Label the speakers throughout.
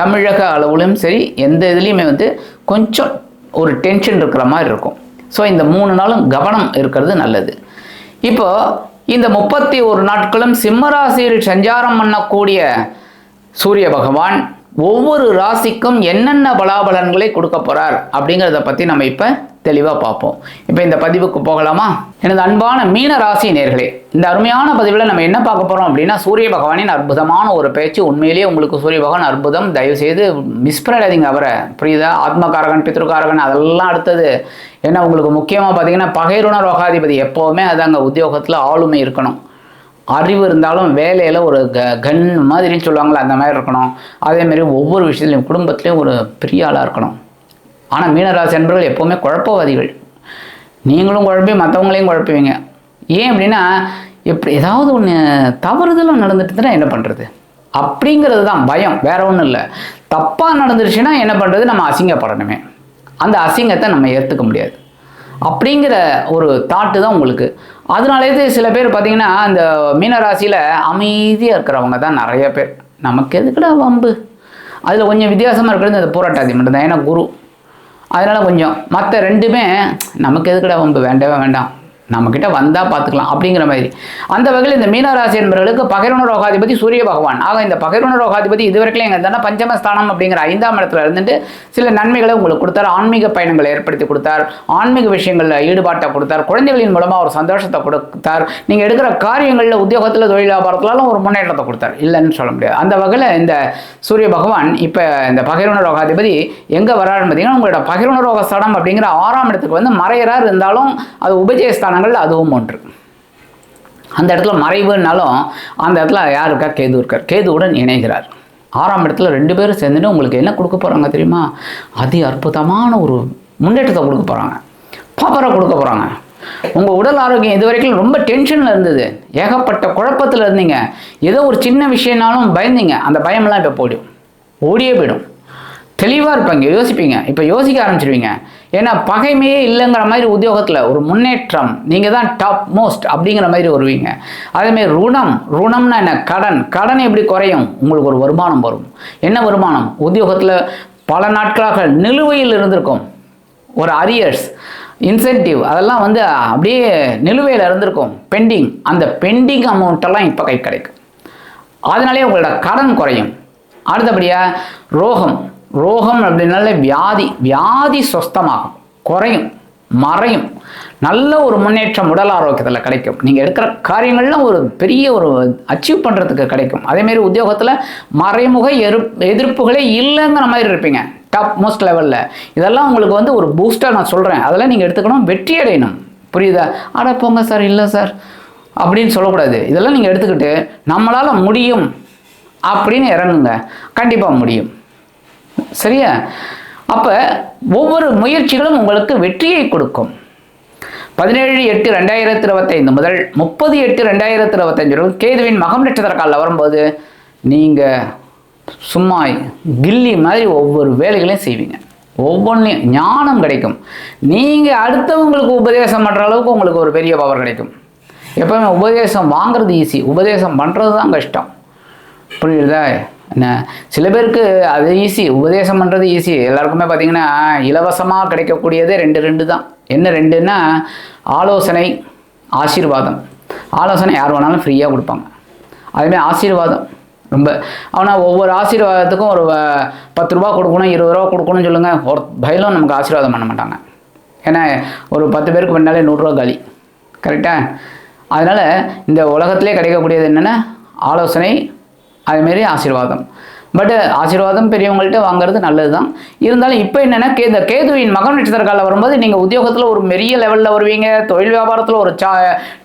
Speaker 1: தமிழக அளவுலையும் சரி எந்த இதுலேயுமே வந்து கொஞ்சம் ஒரு டென்ஷன் இருக்கிற மாதிரி இருக்கும். ஸோ இந்த மூணு நாளும் கவனம் இருக்கிறது நல்லது. இப்போ இந்த முப்பத்தி ஒரு நாட்களும் சிம்மராசியில் சஞ்சாரம் பண்ணக்கூடிய சூரிய பகவான் ஒவ்வொரு ராசிக்கும் என்னென்ன பலாபலன்களை கொடுக்க போகிறார் அப்படிங்கிறத பற்றி நம்ம இப்போ தெளிவாக பார்ப்போம். இப்போ இந்த பதிவுக்கு போகலாமா? எனது அன்பான மீன ராசி நேர்களே இந்த அருமையான பதிவில் நம்ம என்ன பார்க்க போகிறோம் அப்படின்னா சூரிய பகவானின் அற்புதமான ஒரு பேச்சு. உண்மையிலேயே உங்களுக்கு சூரிய பகவான் அற்புதம் தயவு செய்து மிஸ் பண்ணிடாதீங்க அவரை. புரியுதா? ஆத்மகாரகன் பித்ருக்காரகன் அதெல்லாம் அடுத்தது. ஏன்னா உங்களுக்கு முக்கியமாக பார்த்தீங்கன்னா பகைருண ரோகாதிபதி எப்போவுமே அங்கே உத்தியோகத்தில் ஆளுமை இருக்கணும். அறிவு இருந்தாலும் வேலையில் ஒரு க கன் மாதிரின்னு சொல்லுவாங்களே அந்த மாதிரி இருக்கணும். அதேமாரி ஒவ்வொரு விஷயத்துலையும் குடும்பத்துலேயும் ஒரு பெரிய ஆளாக இருக்கணும். ஆனால் மீனராசி என்பவர்கள் எப்போவுமே குழப்பவாதிகள். நீங்களும் குழப்பி மற்றவங்களையும் குழப்புவீங்க. ஏன் அப்படின்னா எப்படி ஏதாவது ஒன்று தவறுதலும் நடந்துட்டுதுன்னா என்ன பண்ணுறது அப்படிங்கிறது தான் பயம் வேற ஒன்றும் இல்லை. தப்பாக நடந்துருச்சுன்னா என்ன பண்ணுறது நம்ம அசிங்கப்படணுமே. அந்த அசிங்கத்தை நம்ம ஏற்றுக்க முடியாது. அப்படிங்கிற ஒரு தாட்டு தான் உங்களுக்கு. அதனாலே சில பேர் பார்த்தீங்கன்னா அந்த மீனராசியில் அமைதியாக இருக்கிறவங்க தான் நிறைய பேர். நமக்கு எதுக்குடா வம்பு? அதில் கொஞ்சம் வித்தியாசமாக இருக்கிறது அந்த போராட்டாதி மட்டும்தான் ஏன்னா குரு அதனால் கொஞ்சம் மற்ற ரெண்டுமே நமக்கு எதுக்கடா வம்பு? வேண்டவே வேண்டாம். நம்மக்கிட்ட வந்தால் பார்த்துக்கலாம் அப்படிங்கிற மாதிரி. அந்த வகையில் இந்த மீனராசி என்பவர்களுக்கு பகைரண ரோகாதிபதி சூரிய பகவான். ஆக இந்த பகைரண ரோகாதிபதி இதுவரைக்கும் எங்கே தானே பஞ்சமஸ்தானம் அப்படிங்கிற ஐந்தாம் இடத்துல இருந்துட்டு சில நன்மைகளை உங்களுக்கு கொடுத்தார். ஆன்மீக பயணங்களை ஏற்படுத்தி கொடுத்தார். ஆன்மீக விஷயங்களில் ஈடுபாட்டை கொடுத்தார். குழந்தைகளின் மூலமாக ஒரு சந்தோஷத்தை கொடுத்தார். நீங்கள் எடுக்கிற காரியங்களில் உத்தியோகத்தில் தொழில் வியாபாரத்திலாலும் ஒரு முன்னேற்றத்தை கொடுத்தார். இல்லைன்னு சொல்ல முடியாது. அந்த வகையில் இந்த சூரிய பகவான் இப்போ இந்த பகைரண ரோகாதிபதி எங்கே வராருன்னு பார்த்தீங்கன்னா உங்களோட பகிர்ண ரோக ஸ்தானம் அப்படிங்கிற ஆறாம் இடத்துக்கு வந்து மறையறார். இருந்தாலும் அது உபஜயஸ்தானம் ஸ்தானங்கள் அதுவும் ஒன்று. அந்த இடத்துல மறைவுனாலும் அந்த இடத்துல யார் இருக்கா கேது இருக்கார். கேதுவுடன் இணைகிறார். ஆறாம் இடத்துல ரெண்டு பேரும் சேர்ந்துட்டு உங்களுக்கு என்ன கொடுக்க போகிறாங்க தெரியுமா? அதி அற்புதமான ஒரு முன்னேற்றத்தை கொடுக்க போகிறாங்க பவரை கொடுக்க போகிறாங்க உங்கள் உடல் ஆரோக்கியம் இது வரைக்கும் ரொம்ப டென்ஷனில் இருந்தது. ஏகப்பட்ட குழப்பத்தில் இருந்தீங்க. ஏதோ ஒரு சின்ன விஷயம்னாலும் பயந்தீங்க. அந்த பயமெல்லாம் இப்போ போயிடும். ஓடியே போயிடும். தெளிவாக இருப்பாங்க யோசிப்பீங்க. இப்போ யோசிக்க ஆரம்பிச்சிருவீங்க. ஏன்னா பகைமையே இல்லைங்கிற மாதிரி உத்தியோகத்தில் ஒரு முன்னேற்றம் நீங்கள் தான் டாப் மோஸ்ட் அப்படிங்கிற மாதிரி வருவீங்க. அதேமாதிரி ருணம் ருணம்னா என்ன? கடன். கடன் எப்படி குறையும்? உங்களுக்கு ஒரு வருமானம் வரும். என்ன வருமானம்? உத்தியோகத்தில் பல நாட்களாக நிலுவையில் இருந்திருக்கும். ஒரு அரியர்ஸ் இன்சென்டிவ் அதெல்லாம் வந்து அப்படியே நிலுவையில் இருந்திருக்கும். பெண்டிங் அந்த பெண்டிங் அமௌண்ட்டெல்லாம் இப்போ கை கிடைக்கும். அதனாலே உங்களோட கடன் குறையும். அடுத்தபடியாக ரோகம். ரோகம் அப்படின்னாலே வியாதி வியாதி சொஸ்தமாகும். குறையும் மறையும். நல்ல ஒரு முன்னேற்றம் உடல் ஆரோக்கியத்தில் கிடைக்கும். நீங்கள் எடுக்கிற காரியங்கள்லாம் ஒரு பெரிய ஒரு அச்சீவ் பண்ணுறதுக்கு கிடைக்கும். அதேமாரி உத்தியோகத்தில் மறைமுக எரு எதிர்ப்புகளே இல்லைங்கிற மாதிரி இருப்பீங்க. டாப் மோஸ்ட் லெவலில் இதெல்லாம் உங்களுக்கு வந்து ஒரு பூஸ்டாக நான் சொல்கிறேன் அதெல்லாம் நீங்கள் எடுத்துக்கணும் வெற்றி அடையணும். புரியுதா? அட போங்க சார் இல்லை சார். அப்படின்னு சொல்லக்கூடாது. இதெல்லாம் நீங்கள் எடுத்துக்கிட்டு நம்மளால் முடியும் அப்படின்னு இறங்குங்க. கண்டிப்பாக முடியும். சரியா? அப்போ ஒவ்வொரு முயற்சிகளும் உங்களுக்கு வெற்றியை கொடுக்கும். பதினேழு எட்டு ரெண்டாயிரத்தி இருபத்தைந்து முதல் முப்பது எட்டு ரெண்டாயிரத்தி இருபத்தஞ்சு கேதுவின் மகம் நட்சத்திர வரும்போது நீங்கள் சும்மா கில்லி மாதிரி ஒவ்வொரு வேலைகளையும் செய்வீங்க. ஒவ்வொன்றையும் ஞானம் கிடைக்கும். நீங்கள் அடுத்தவங்களுக்கு உபதேசம் பண்ணுற அளவுக்கு உங்களுக்கு ஒரு பெரிய பவர் கிடைக்கும். எப்பவுமே உபதேசம் வாங்குறது ஈஸி உபதேசம் பண்ணுறது தான் கஷ்டம். புரியுதா? என்ன? சில பேருக்கு அது ஈஸி உபதேசம் பண்ணுறது ஈஸி எல்லாருக்குமே பார்த்தீங்கன்னா இலவசமாக கிடைக்கக்கூடியதே ரெண்டு ரெண்டு தான். என்ன ரெண்டுன்னா ஆலோசனை ஆசீர்வாதம். ஆலோசனை யார் வேணாலும் ஃப்ரீயாக கொடுப்பாங்க. அதுமாதிரி ஆசீர்வாதம். ரொம்ப ஆனால் ஒவ்வொரு ஆசீர்வாதத்துக்கும் ஒரு பத்து ரூபா கொடுக்கணும் இருபது ரூபா கொடுக்கணும்னு சொல்லுங்கள் ஒரு பயிலும் நமக்கு ஆசீர்வாதம் பண்ண மாட்டாங்க. ஏன்னா ஒரு பத்து பேருக்கு பண்ணாலே நூறுரூவா காலி. கரெக்டாக அதனால் இந்த உலகத்திலே கிடைக்கக்கூடியது என்னென்னா ஆலோசனை அதுமாரி ஆசீர்வாதம் பட் ஆசீர்வாதம் பெரியவங்கள்ட்ட வாங்குறது நல்லது தான் இருந்தாலும் இப்போ என்னென்னா கே இந்த கேதுவின் மகன் நட்சத்திர வரும்போது நீங்கள் உத்தியோகத்தில் ஒரு பெரிய லெவலில் வருவீங்க. தொழில் வியாபாரத்தில் ஒரு சா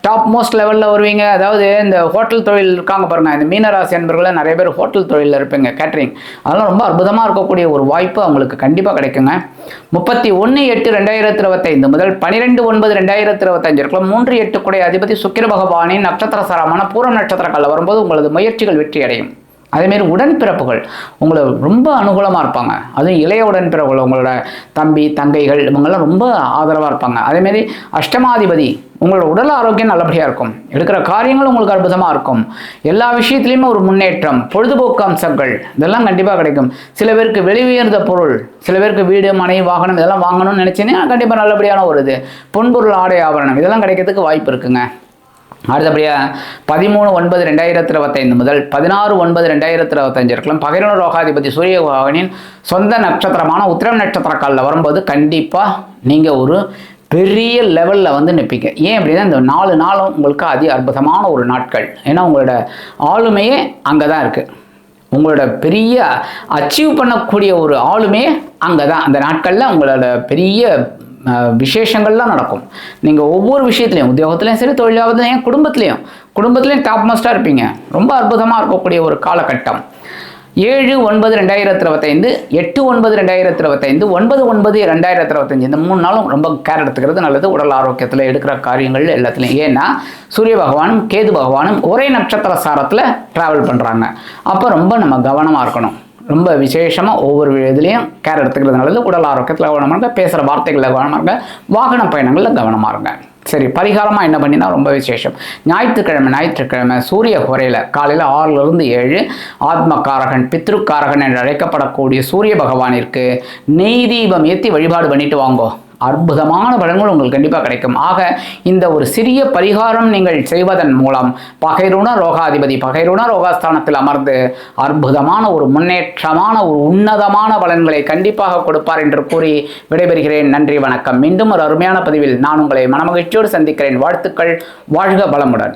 Speaker 1: டாப் மோஸ்ட் லெவலில் வருவீங்க. அதாவது இந்த ஹோட்டல் தொழில் இருக்காங்க பாருங்கள் இந்த மீனராசி அன்பர்கள நிறைய பேர் ஹோட்டல் தொழிலில் இருப்பீங்க. கேட்ரிங் அதெல்லாம் ரொம்ப அற்புதமாக இருக்கக்கூடிய ஒரு வாய்ப்பு அவங்களுக்கு கண்டிப்பாக கிடைக்குங்க. முப்பத்தி ஒன்று எட்டு ரெண்டாயிரத்தி இருபத்தைந்து முதல் பன்னிரெண்டு ஒன்பது ரெண்டாயிரத்தி இருபத்தஞ்சு இருக்கலாம் மூன்று எட்டு கூட அதிபதி சுக்கிர பகவானின் நட்சத்திர சாரமான பூரம் நட்சத்திர காலில் வரும்போது உங்களது முயற்சிகள் வெற்றி அடையும் அதேமாரி உடன்பிறப்புகள். உங்களை ரொம்ப அனுகூலமாக இருப்பாங்க. அதுவும் இளைய உடன்பிறப்புகள் உங்களோட தம்பி தங்கைகள் இவங்கெல்லாம் ரொம்ப ஆதரவாக இருப்பாங்க. அதேமாரி அஷ்டமாதிபதி உங்களோட உடல் ஆரோக்கியம் நல்லபடியாக இருக்கும். எடுக்கிற காரியங்கள் உங்களுக்கு அற்புதமாக இருக்கும். எல்லா விஷயத்துலையுமே ஒரு முன்னேற்றம் பொழுதுபோக்கு அம்சங்கள் இதெல்லாம் கண்டிப்பாக கிடைக்கும். சில பேருக்கு வெளியுயர்ந்த பொருள் சில பேருக்கு வீடு மனை வாகனம் இதெல்லாம் வாங்கணும்னு நினச்சிங்கன்னா கண்டிப்பாக நல்லபடியான ஒரு இது. பொன்பொருள் ஆடை ஆபரணம் இதெல்லாம் கிடைக்கிறதுக்கு வாய்ப்பு இருக்குங்க. அடுத்தபடியாக பதிமூணு ஒன்பது ரெண்டாயிரத்தி இருபத்தைந்து முதல் பதினாறு ஒன்பது ரெண்டாயிரத்தி இருபத்தஞ்சு இருக்கலாம் பகிரன ரோகாதிபதி சூரிய சொந்த நட்சத்திரமான உத்திரம் நட்சத்திர காலில் வரும்போது கண்டிப்பாக நீங்கள் ஒரு பெரிய லெவலில் வந்து நிற்பீங்க ஏன் அப்படின்னா இந்த நாலு நாளும் உங்களுக்கு அதி அற்புதமான ஒரு நாட்கள். ஏன்னா உங்களோட ஆளுமையே அங்கே தான் இருக்குது உங்களோட பெரிய அச்சீவ் பண்ணக்கூடிய ஒரு ஆளுமே அங்கே தான் அந்த நாட்களில் உங்களோட பெரிய விசேஷங்கள்லாம் நடக்கும். நீங்கள் ஒவ்வொரு விஷயத்துலையும் உத்தியோகத்துலையும் சரி தொழிலாவதுலையும் குடும்பத்துலேயும் குடும்பத்துலேயும் டாப் மோஸ்ட்டாக இருப்பீங்க. ரொம்ப அற்புதமாக இருக்கக்கூடிய ஒரு காலகட்டம். ஏழு ஒன்பது ரெண்டாயிரத்தி இருபத்தைந்து எட்டு ஒன்பது ரெண்டாயிரத்தி இருபத்தைந்து ஒன்பது ஒன்பது ரெண்டாயிரத்தி இருபத்தஞ்சு இந்த மூணு நாளும் ரொம்ப கேர் எடுத்துக்கிறது நல்லது. உடல் ஆரோக்கியத்தில் எடுக்கிற காரியங்கள் எல்லாத்துலையும். ஏன்னா சூரிய பகவானும் கேது பகவானும் ஒரே நட்சத்திர சாரத்தில் ட்ராவல் பண்ணுறாங்க அப்போ ரொம்ப நம்ம கவனமாக இருக்கணும். ரொம்ப விசேஷமாக ஒவ்வொரு இதுலேயும் கேர் எடுத்துக்கிறது நல்லது உடல் ஆரோக்கியத்தில் கவனமாக இருங்க பேசுகிற வார்த்தைகளில் கவனமாக இருங்க வாகன பயணங்களில் கவனமாக இருங்க. சரி பரிகாரமாக என்ன பண்ணினா ரொம்ப விசேஷம். ஞாயிற்றுக்கிழமை ஞாயிற்றுக்கிழமை சூரிய குறையில் காலையில் ஆறிலிருந்து ஏழு ஆத்மக்காரகன் பித்ருக்காரகன் என்று அழைக்கப்படக்கூடிய சூரிய பகவானிற்கு நெய் தீபம் ஏற்றி வழிபாடு பண்ணிட்டு வாங்கோ. அற்புதமான பலன்கள் உங்களுக்கு கண்டிப்பாக கிடைக்கும். ஆக இந்த ஒரு சிறிய பரிகாரம் நீங்கள் செய்வதன் மூலம் பகைருண ரோகாதிபதி பகைருண ரோகாஸ்தானத்தில் அமர்ந்து அற்புதமான ஒரு முன்னேற்றமான ஒரு உன்னதமான பலன்களை கண்டிப்பாக கொடுப்பார் என்று கூறி விடைபெறுகிறேன். நன்றி வணக்கம். மீண்டும் ஒரு அருமையான பதிவில் நான் உங்களை மனமகிழ்ச்சியோடு சந்திக்கிறேன். வாழ்த்துக்கள். வாழ்க பலமுடன்